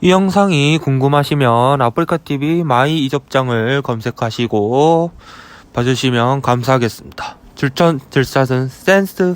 이 영상이 궁금하시면 아프리카TV 마이 이접장을 검색하시고 봐주시면 감사하겠습니다. 줄천 들샷은 센스